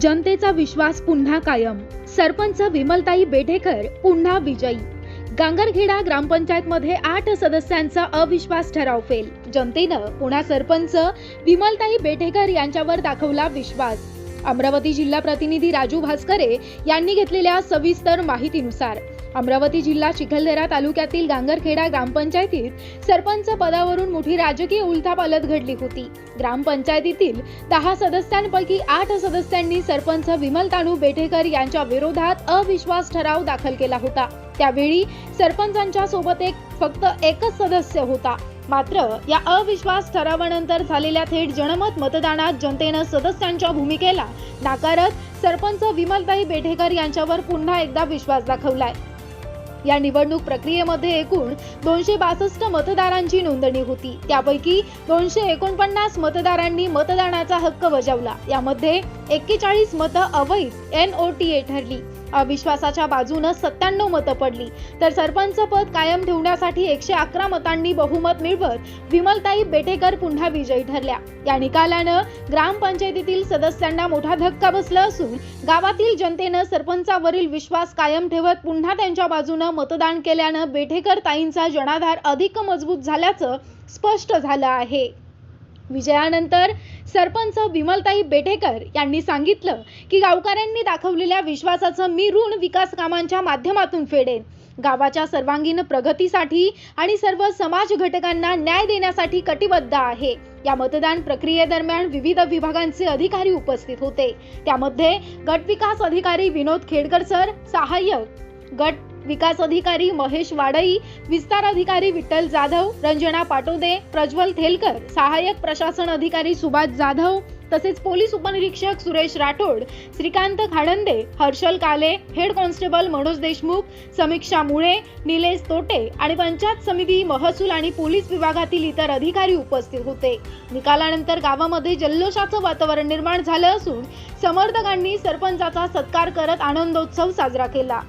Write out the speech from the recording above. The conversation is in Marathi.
जनतेचा विश्वास पुन्हा कायम. सरपंच विमलताई बेढेकर पुन्हा विजयी. गांगरखेडा ग्रामपंचायतमध्ये आठ सदस्यांचा अविश्वास ठराव फेल. जनतेनं पुन्हा सरपंच विमलताई बेढेकर यांच्यावर दाखवला विश्वास. अमरावती जिल्हा प्रतिनिधी राजू भास्करे यांनी घेतलेल्या सविस्तर माहितीनुसार अमरावती जिल्हा चिखलदरा तालुक्यातील गांगरखेडा ग्रामपंचायतीत सरपंच पदावरून मोठी राजकीय उलथापालत घडली होती. ग्रामपंचायतीतील दहा सदस्यांपैकी आठ सदस्यांनी सरपंच विमल तानू बेठेकर यांच्या विरोधात अविश्वास ठराव दाखल केला होता. त्यावेळी सरपंचांच्या सोबत एक फक्त एकच सदस्य होता. मात्र या अविश्वास ठरावानंतर झालेल्या थेट जनमत मतदानात जनतेनं सदस्यांच्या भूमिकेला नाकारत सरपंच विमलताई बेठेकर यांच्यावर पुन्हा एकदा विश्वास दाखवलाय. या निवडणूक प्रक्रियेमध्ये एकूण दोनशे बासष्ट मतदारांची नोंदणी होती. त्यापैकी दोनशे एकोणपन्नास मतदारांनी मतदानाचा हक्क बजावला. यामध्ये एक्केचाळीस मतं अवैध एन ओ टी ए ठरली. अविश्वासाच्या बाजूनं सत्त्याण्णव मतं पडली. तर सरपंच पद कायम ठेवण्यासाठी एकशे अकरा मतांनी बहुमत मिळवत विमलताई बेटेकर पुन्हा विजयी ठरल्या. या निकालानं ग्रामपंचायतीतील सदस्यांना मोठा धक्का बसला असून गावातील जनतेनं सरपंचावरील विश्वास कायम ठेवत पुन्हा त्यांच्या बाजूनं मतदान केल्यानं बेठेकर ताईंचा जनाधार अधिक मजबूत झाल्याचं स्पष्ट झालं आहे. विजयानंतर सरपंच विमलताई बेटेकर यांनी सांगितलं की गावकऱ्यांनी दाखवलेल्या विश्वासाचं मी ऋण विकास कामांच्या माध्यमातून फेडेन. गावाच्या सर्वांगीण प्रगतीसाठी आणि सर्व समाज घटकांना न्याय देण्यासाठी कटिबद्ध आहे. या मतदान प्रक्रियेदरम्यान विविध विभागांचे अधिकारी उपस्थित होते. त्यामध्ये गट विकास अधिकारी विनोद खेडकर सर सहाय्यक गट विकास अधिकारी महेश वाडई विस्तार अधिकारी विठ्ठल जाधव रंजना पाटोदे प्रज्वल थेलकर सहाय्यक प्रशासन अधिकारी सुभाष जाधव तसेच पोलीस उपनिरीक्षक सुरेश राठोड श्रीकांत खाडंदे हर्षल काले हेड कॉन्स्टेबल मनोज देशमुख समीक्षा मुळे निलेश तोटे आणि पंचायत समिती महसूल आणि पोलीस विभागातील इतर अधिकारी उपस्थित होते. निकालानंतर गावामध्ये जल्लोषाचं वातावरण निर्माण झालं असून समर्थकांनी सरपंचाचा सत्कार करत आनंदोत्सव साजरा केला.